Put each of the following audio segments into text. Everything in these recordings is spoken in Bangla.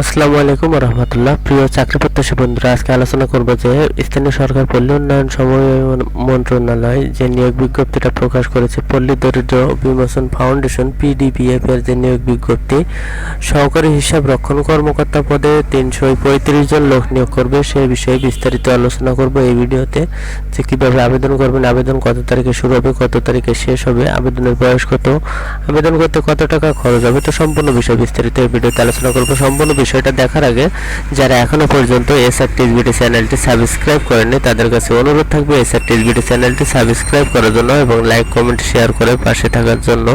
আসসালামু আলাইকুম রহমতুল্লাহ প্রিয় চাকরি প্রত্যাশী বন্ধুরা, আজকে আলোচনা করব যে স্থানীয় সরকার পল্লী উন্নয়ন সময় মন্ত্রণালয় যে নিয়োগ বিজ্ঞপ্তিটা প্রকাশ করেছে, পল্লী দরিদ্র বিমোচন ফাউন্ডেশন, পিডিপিএফ এর যে নিয়োগ বিজ্ঞপ্তি, সহকারী হিসাব রক্ষণ কর্মকর্তা পদে তিনশো পঁয়ত্রিশ জন লোক নিয়োগ করবে। সে বিষয়ে বিস্তারিত আলোচনা করব এই ভিডিওতে। যে কীভাবে আবেদন করবেন, আবেদন কত তারিখে শুরু হবে, কত তারিখে শেষ হবে, আবেদনের বয়স কত, আবেদন করতে কত টাকা খরচ হবে, তো সম্পূর্ণ বিষয় বিস্তারিত এই ভিডিওতে আলোচনা করব। সম্পূর্ণ বিষয়টা দেখার আগে, যারা এখনও পর্যন্ত এসআর টিভিটি চ্যানেলটি সাবস্ক্রাইব করেননি, তাদের কাছে অনুরোধ থাকবে এসআর টিভিটি চ্যানেলটি সাবস্ক্রাইব করার জন্য এবং লাইক, কমেন্ট, শেয়ার করে পাশে থাকার জন্য,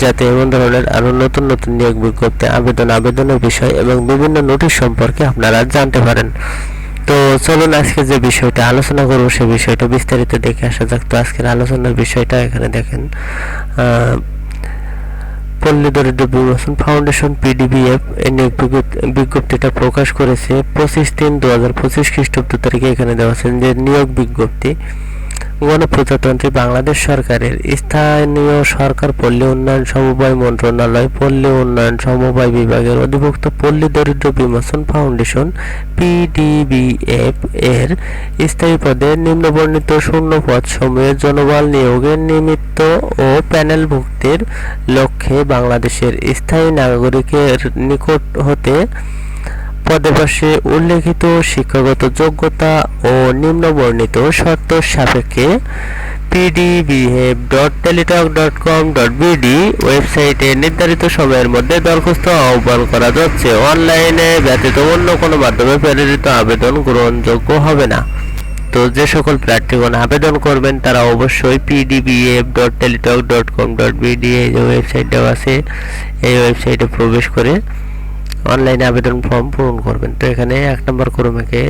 যাতে এমন ধরনের আরও নতুন নতুন নিয়োগ বিজ্ঞপ্তি, আবেদন, আবেদনের বিষয় এবং বিভিন্ন নোটিশ সম্পর্কে আপনারা জানতে পারেন। তো চলুন আজকে যে বিষয়টা আলোচনা করব সেই বিষয়টা বিস্তারিত দেখে আসা যাক। তো আজকের আলোচনার বিষয়টা এখানে দেখেন পল্লী দরিদ্র বিমোচন ফাউন্ডেশন, পিডিবিএফ এ নিয়োগ বিজ্ঞপ- বিজ্ঞপ্তিটা প্রকাশ করেছে পঁচিশ তিন দু হাজার পঁচিশ খ্রিস্টাব্দ তারিখে এখানে দেওয়া আছে যে নিয়োগ বিজ্ঞপ্তি। গণপ্রজাতন্ত্রী বাংলাদেশ সরকারের স্থানীয় সরকার পল্লী উন্নয়ন সমবায় মন্ত্রণালয়, পল্লী উন্নয়ন সমবায় বিভাগের অধিভুক্ত পল্লী দরিদ্র বিমোচন ফাউন্ডেশন পিডিবিএফ এর স্থায়ী পদে নিম্নবর্ণিত শূন্য পদ সমূহের জনবল নিয়োগের নিমিত্ত ও প্যানেল ভুক্তির লক্ষ্যে বাংলাদেশের স্থায়ী নাগরিকের নিকট হতে পদে পাশে উল্লেখিত শিক্ষাগত যোগ্যতা ও নিম্নবর্ণিত শর্ত সাপেক্ষে পিডিবিহেভ dot Teletalk dot com dot BD ওয়েবসাইটে নির্ধারিত সময়ের মধ্যে দরখাস্ত আহ্বান করা যাচ্ছে। অনলাইনে ব্যতীত অন্য কোনো মাধ্যমে প্রেরিত আবেদন গ্রহণযোগ্য হবে না। তো যে সকল প্রার্থীগণ আবেদন করবেন, তারা অবশ্যই PDBF dot Teletalk dot com dot BD এই যে ওয়েবসাইট দেওয়া আছে, এই ওয়েবসাইটে প্রবেশ করে অনলাইনে আবেদন ফর্ম পূরণ করবেন। তো এখানে এক নম্বর কর্মীকে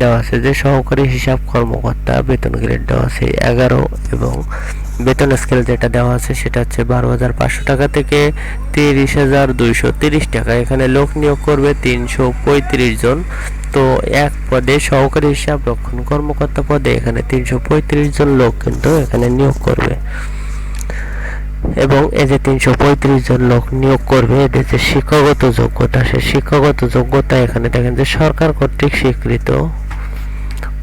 দেওয়া আছে যে সহকারী হিসাব কর্মকর্তা, বেতন গ্রেড দেওয়া আছে এগারো এবং বেতন স্কেল যেটা দেওয়া আছে সেটা হচ্ছে বারো হাজার পাঁচশো টাকা থেকে তিরিশ হাজার দুইশো তিরিশ টাকা। এখানে লোক নিয়োগ করবে তিনশো পঁয়ত্রিশ জন। তো এক পদে সহকারী হিসাব রক্ষণ কর্মকর্তা পদে এখানে তিনশো পঁয়ত্রিশ জন লোক কিন্তু এখানে নিয়োগ করবে। এবং এই যে তিনশো পঁয়ত্রিশ জন লোক নিয়োগ করবে, এদের যে শিক্ষাগত যোগ্যতা সে শিক্ষাগত যোগ্যতা এখানে দেখেন যে সরকার কর্তৃক স্বীকৃত।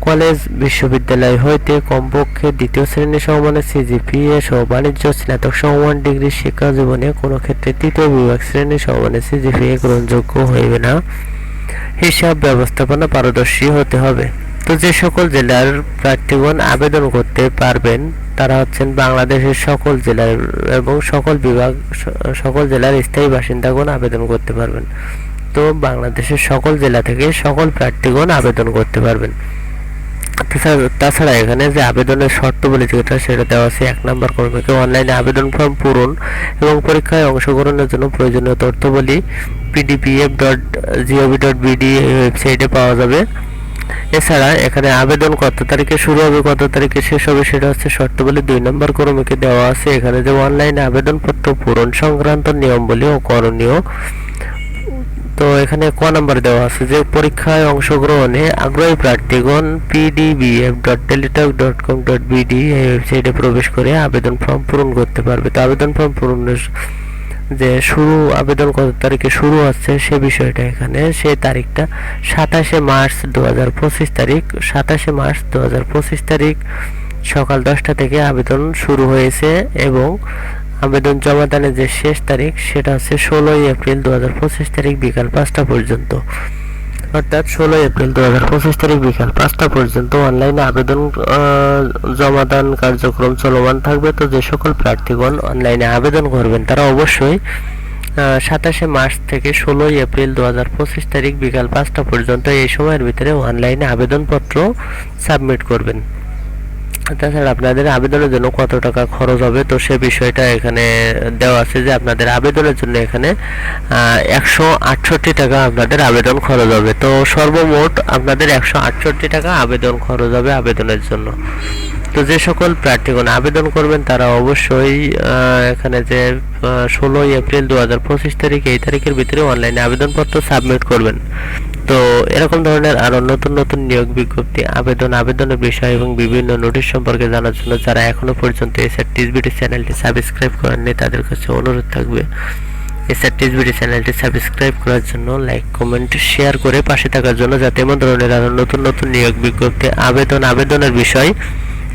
কলেজ, বিশ্ববিদ্যালয় হইতে কমপক্ষে দ্বিতীয় শ্রেণি সমমানের সিজিপিএ সহ বাণিজ্য, স্নাতক সমমান ডিগ্রি, শিক্ষা জীবনে কোনো ক্ষেত্রে তৃতীয় বিভাগ শ্রেণি সমমানের সিজিপিএ গ্রহণযোগ্য হইবে না। হিসাব ব্যবস্থাপনা পারদর্শী হতে হবে। তো যে সকল জেলার প্রার্থীগণ আবেদন করতে পারবেন তারা হচ্ছেন বাংলাদেশের সকল জেলার এবং সকল বিভাগ সকল জেলার স্থায়ী বাসিন্দাগণ আবেদন করতে পারবেন। তো বাংলাদেশের সকল জেলা থেকে সকল প্রার্থীগণ আবেদন করতে পারবেন। তাছাড়া- এখানে যে আবেদনের শর্তাবলী যেটা সেটা দেওয়া আছে এক নম্বর কর্মীকে অনলাইনে আবেদন ফর্ম পূরণ এবং পরীক্ষায় অংশগ্রহণের জন্য প্রয়োজনীয় তথ্যবলী PDPF dot GOV dot BD ওয়েবসাইটে পাওয়া যাবে। এছাড়া এখানে আবেদন কত তারিখে শুরু হবে, কত তারিখে শেষ হবে সেটা হচ্ছে শর্তাবলী দুই নম্বর ক্রমিকে দেওয়া আছে? এখানে যে অনলাইনে আবেদনপত্র, পূরণ সংক্রান্ত নিয়মবলী ও করণীয়। তো এখানে ক নাম্বার দেওয়া আছে যে পরীক্ষায় অংশগ্রহণে আগ্রহী প্রার্থীগণ PDBF dot Teletalk dot com dot BD এই ওয়েবসাইটে প্রবেশ করে আবেদন ফর্ম পূরণ করতে পারবে। তো আবেদন ফর্ম পূরণের যে শুরু, আবেদন কত তারিখে শুরু হচ্ছে সে বিষয়টা এখানে। সে তারিখটা সাতাশে মার্চ দু হাজার পঁচিশ তারিখ। সাতাশে মার্চ দু হাজার পঁচিশ তারিখ সকাল দশটা থেকে আবেদন শুরু হয়েছে এবং আবেদন জমা দানের যে শেষ তারিখ, সেটা হচ্ছে ষোলোই এপ্রিল দু হাজার পঁচিশ তারিখ বিকাল পাঁচটা পর্যন্ত। অর্থাৎ ষোলোই এপ্রিল দু হাজার পঁচিশ তারিখ বিকাল পাঁচটা পর্যন্ত অনলাইনে আবেদন জমা জমাদান কার্যক্রম চলমান থাকবে। তো যে সকল প্রার্থীগণ অনলাইনে আবেদন করবেন, তারা অবশ্যই সাতাশে মার্চ থেকে ষোলোই এপ্রিল দু হাজার পঁচিশ তারিখ বিকাল পাঁচটা পর্যন্ত এই সময়ের ভিতরে অনলাইনে আবেদনপত্র সাবমিট করবেন। তাছাড়া আপনাদের আবেদনের জন্য কত টাকা খরচ হবে? তো সে বিষয়টা এখানে দেওয়া আছে যে আপনাদের আবেদনের জন্য এখানে একশো আটষট্টি টাকা আপনাদের আবেদন খরচ হবে। তো সর্বমোট আপনাদের একশো আটষট্টি টাকা আবেদন খরচ হবে আবেদনের জন্য। তো যে সকল প্রার্থীগণ আবেদন করবেন, তারা অবশ্যই এখানে যে ষোলোই এপ্রিল দু হাজার পঁচিশ তারিখ, এই তারিখের ভিতরে অনলাইনে আবেদনপত্র সাবমিট করবেন। তো এরকম ধরনের আরও নতুন নতুন নিয়োগ বিজ্ঞপ্তি, আবেদন, আবেদনের বিষয় এবং বিভিন্ন নোটিশ সম্পর্কে জানার জন্য যারা এখনও পর্যন্ত এসআর টিসবিটি চ্যানেলটি সাবস্ক্রাইব করেননি, তাদের কাছে অনুরোধ থাকবে। এসআর টিসবিডি চ্যানেলটি সাবস্ক্রাইব করার জন্য লাইক, কমেন্ট, শেয়ার করে পাশে থাকার জন্য যাতে এমন ধরনের আরও নতুন নতুন নিয়োগ বিজ্ঞপ্তি, আবেদন, আবেদনের বিষয়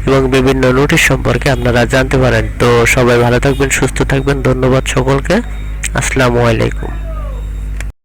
এবং বিভিন্ন নোটিশ সম্পর্কে আপনারা জানতে পারেন। তো সবাই ভালো থাকবেন, সুস্থ থাকবেন, ধন্যবাদ সকলকে। আসসালামু আলাইকুম।